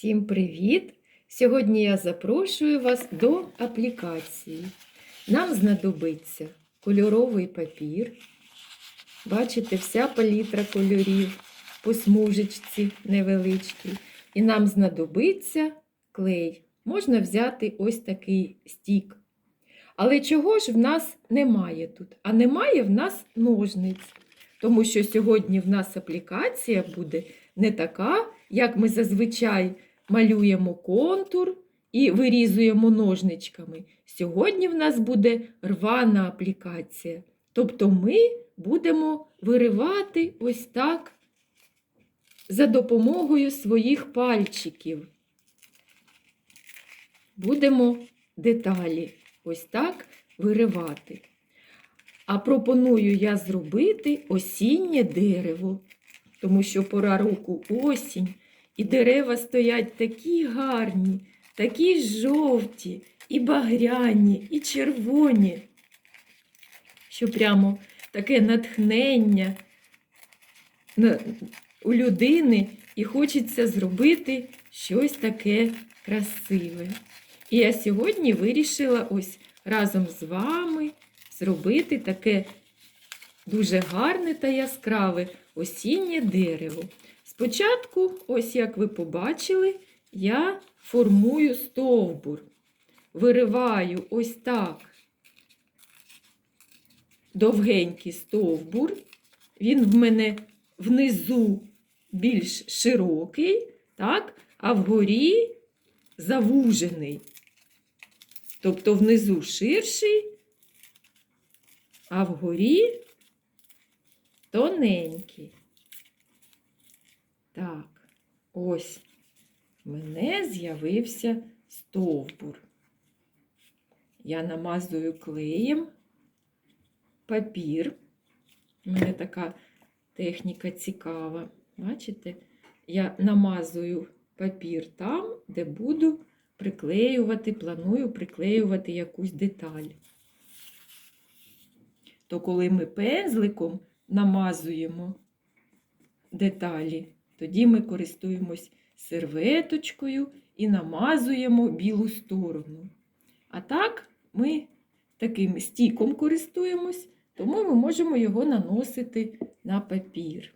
Всім привіт! Сьогодні я запрошую вас до аплікації. Нам знадобиться кольоровий папір. Бачите, вся палітра кольорів по смужечці невеличкій. І нам знадобиться клей. Можна взяти ось такий стік. Але чого ж в нас немає тут? А немає в нас ножниць. Тому що сьогодні в нас аплікація буде не така, як ми зазвичай малюємо контур і вирізуємо ножничками. Сьогодні в нас буде рвана аплікація. Тобто ми будемо виривати ось так за допомогою своїх пальчиків. Будемо деталі ось так виривати. А пропоную я зробити осіннє дерево, тому що пора року осінь, і дерева стоять такі гарні, такі жовті, і багряні, і червоні, що прямо таке натхнення у людини і хочеться зробити щось таке красиве. І я сьогодні вирішила ось разом з вами зробити таке дуже гарне та яскраве осіннє дерево. Спочатку, ось як ви побачили, я формую стовбур. Вириваю ось так довгенький стовбур. Він в мене внизу більш широкий, так? а вгорі завужений. Тобто внизу ширший, а вгорі тоненький. Так, ось в мене з'явився стовбур. Я намазую клеєм папір. У мене така техніка цікава. Бачите? Я намазую папір там, де буду приклеювати, планую приклеювати якусь деталь. То коли ми пензликом намазуємо деталі, тоді ми користуємось серветочкою і намазуємо білу сторону. А так ми таким стіком користуємось, тому ми можемо його наносити на папір.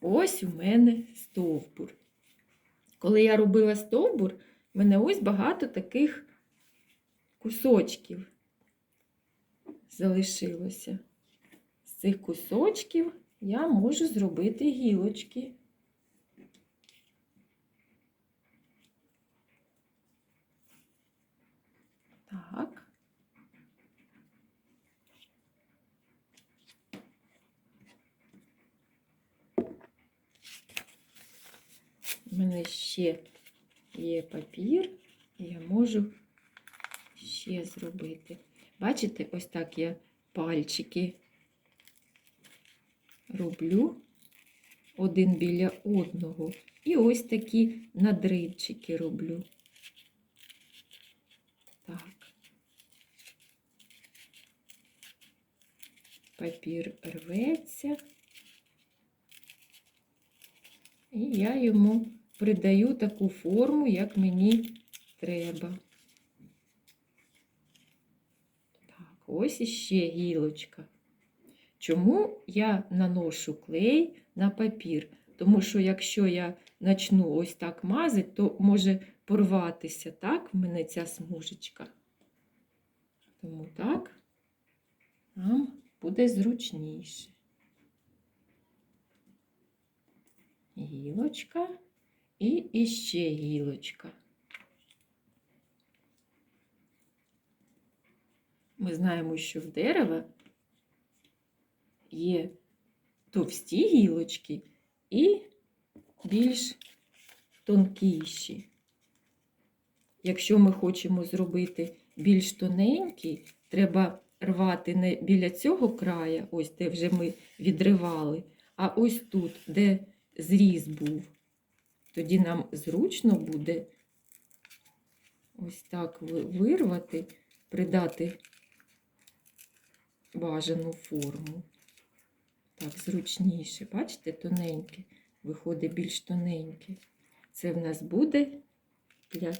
Ось у мене стовбур. Коли я робила стовбур, в мене ось багато таких кусочків залишилося. З цих кусочків я можу зробити гілочки. Так. У мене ще є папір, і я можу ще зробити. Бачите, ось так я пальчики роблю один біля одного. І ось такі надрибчики роблю. Так. Папір рветься. І я йому придаю таку форму, як мені треба. Так, ось іще гілочка. Чому я наношу клей на папір? Тому що якщо я почну ось так мазати, то може порватися так в мене ця смужечка. Тому так нам буде зручніше. Гілочка і іще гілочка. Ми знаємо, що в дерева є товсті гілочки і більш тонкіші. Якщо ми хочемо зробити більш тоненький, треба рвати не біля цього края, ось де вже ми відривали, а ось тут, де зріз був. Тоді нам зручно буде ось так вирвати, придати бажану форму. Так, зручніше. Бачите, тоненьке, виходить більш тоненьке. Це в нас буде для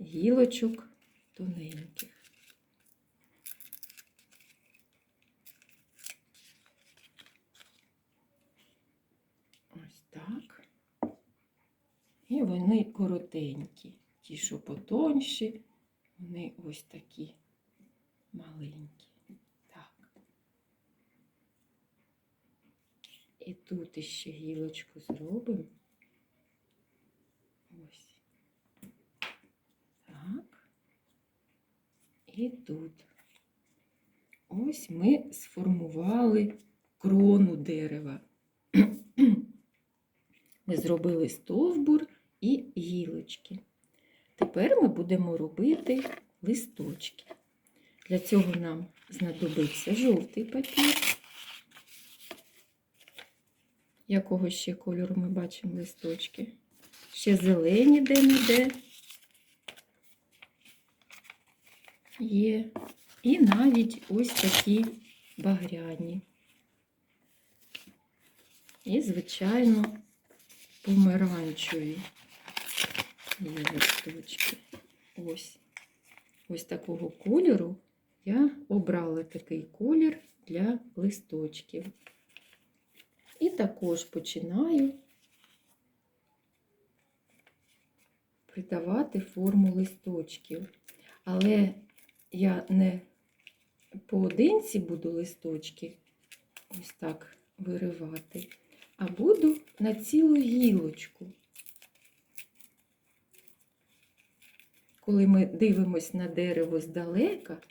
гілочок тоненьких. Ось так. І вони коротенькі. Ті, що потонші, вони ось такі маленькі. Так. І тут іще гілочку зробимо. Ось. Так. І тут. Ось ми сформували крону дерева. Ми зробили стовбур і гілочки. Тепер ми будемо робити листочки. Для цього нам знадобиться жовтий папір. Якого ще кольору ми бачимо листочки? Ще зелені де-не-де є. І навіть ось такі багряні. І, звичайно, помаранчеві є листочки. Ось. Ось такого кольору я обрала такий колір для листочків. І також починаю придавати форму листочків. Але я не поодинці буду листочки ось так виривати, а буду на цілу гілочку. Коли ми дивимося на дерево здалека,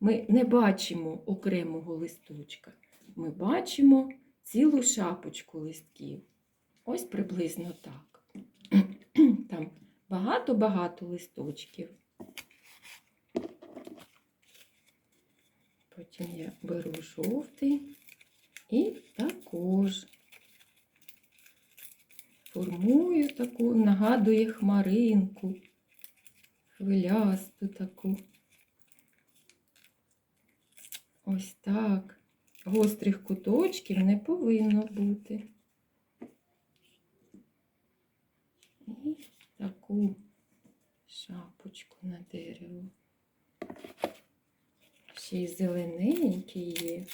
ми не бачимо окремого листочка. Ми бачимо цілу шапочку листків. Ось приблизно так. Там багато-багато листочків. Потім я беру жовтий і також формую таку, нагадує хмаринку, хвилясту таку. Ось так. Гострих куточків не повинно бути. І таку шапочку на дерево. Ще й зелененький є.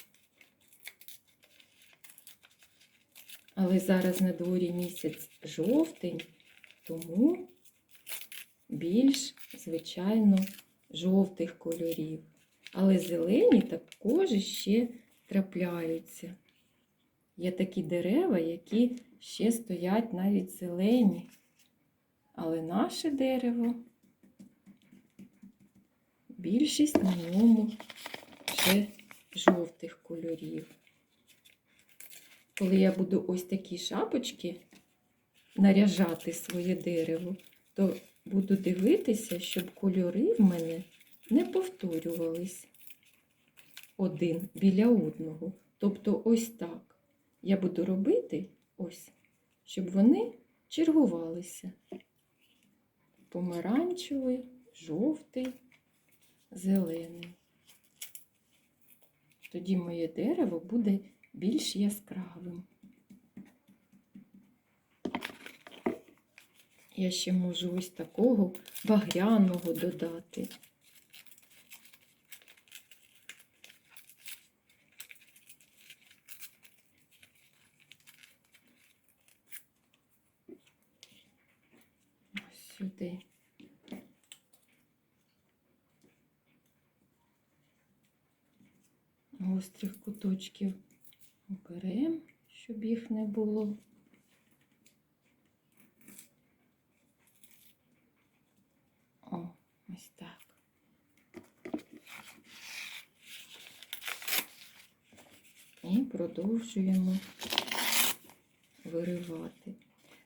Але зараз на дворі місяць жовтень, тому більш, звичайно, жовтих кольорів. Але зелені також ще трапляються. Є такі дерева, які ще стоять навіть зелені. Але наше дерево, більшість на ньому ще жовтих кольорів. Коли я буду ось такі шапочки наряжати своє дерево, то буду дивитися, щоб кольори в мене не повторювались один біля одного. Тобто ось так. Я буду робити ось, щоб вони чергувалися. Помаранчевий, жовтий, зелений. Тоді моє дерево буде більш яскравим. Я ще можу ось такого багряного додати. Сюди. Гострих куточків беремо, щоб їх не було. О, ось так. І продовжуємо виривати.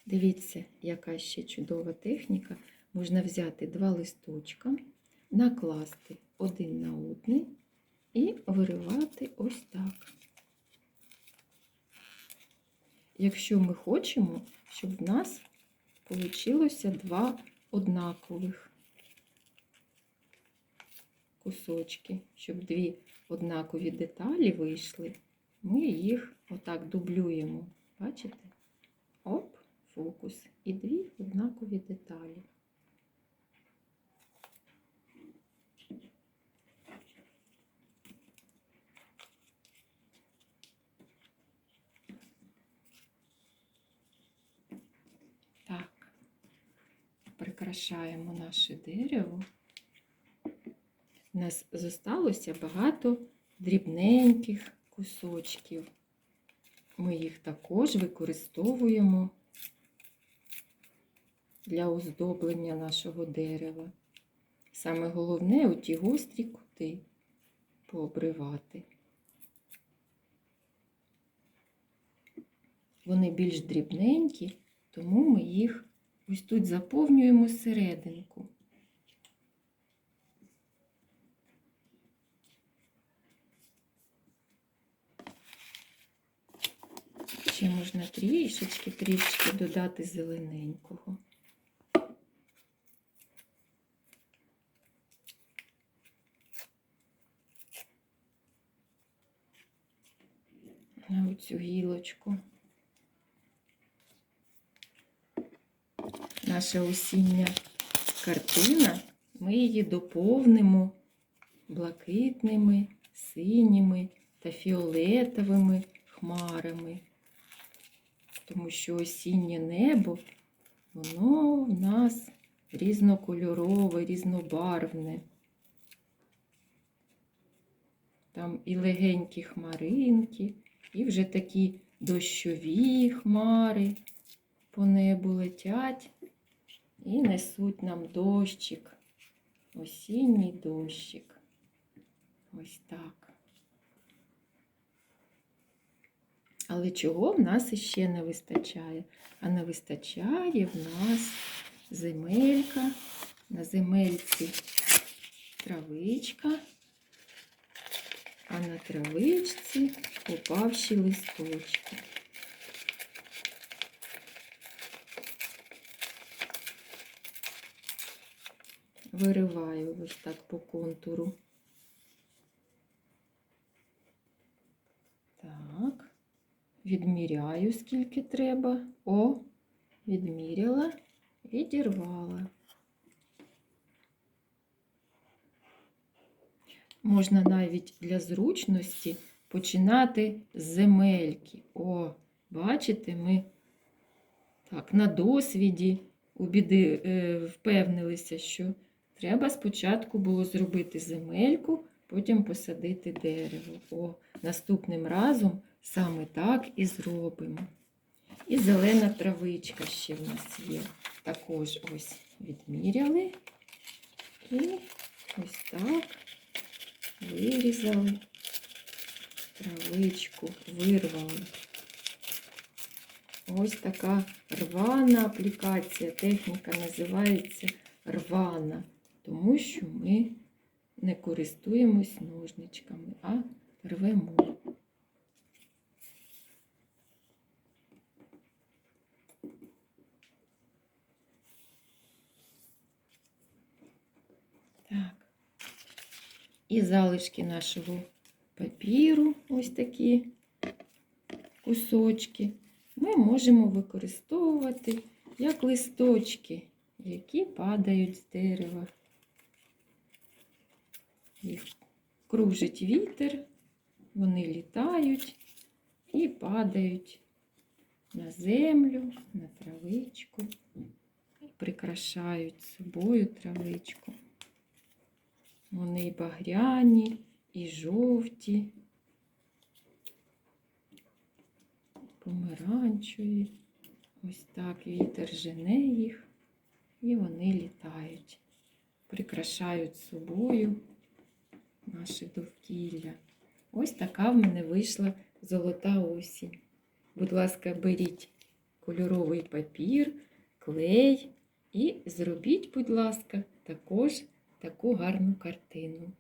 Дивіться, яка ще чудова техніка. Можна взяти два листочка, накласти один на один і виривати ось так. Якщо ми хочемо, щоб в нас вийшло два однакових кусочки, щоб дві однакові деталі вийшли, ми їх отак дублюємо. Бачите? Оп, фокус і дві однакові деталі. Так, прикрашаємо наше дерево. Нас зосталося багато дрібненьких кусочків. Ми їх також використовуємо для оздоблення нашого дерева. Саме головне у ті гострі кути пообривати. Вони більш дрібненькі, тому ми їх ось тут заповнюємо серединку. Ще можна трішечки, трішечки додати зелененького. На оцю гілочку. Наша осіння картина, ми її доповнимо блакитними, синіми та фіолетовими хмарами тому що осіннє небо, воно в нас різнокольорове, різнобарвне. Там і легенькі хмаринки, і вже такі дощові хмари по небу летять і несуть нам дощик, осінній дощик. Ось так. Але чого в нас іще не вистачає? А не вистачає в нас земелька, на земельці травичка, а на травичці попавші листочки. Вириваю ось так по контуру. Так відміряю, скільки треба. О, відміряла, відірвала. Можна навіть для зручності починати з земельки. О, бачите, ми так, на досвіді у біди е, впевнилися, що треба спочатку було зробити земельку, потім посадити дерево. О, наступним разом Саме так і зробимо. І зелена травичка ще в нас є. Також ось відміряли. І ось так вирізали травичку, вирвали. Ось така рвана аплікація. Техніка називається рвана, тому що ми не користуємось ножничками, а рвемо. Так. І залишки нашого папіру, ось такі кусочки, ми можемо використовувати як листочки, які падають з дерева. Їх кружить вітер, вони літають і падають на землю, на травичку, прикрашають собою травичку. Вони і багряні, і жовті, помаранчеві. Ось так вітер жене їх, і вони літають, прикрашають собою наше довкілля. Ось така в мене вийшла золота осінь. Будь ласка, беріть кольоровий папір, клей і зробіть, будь ласка, також таку гарну картину.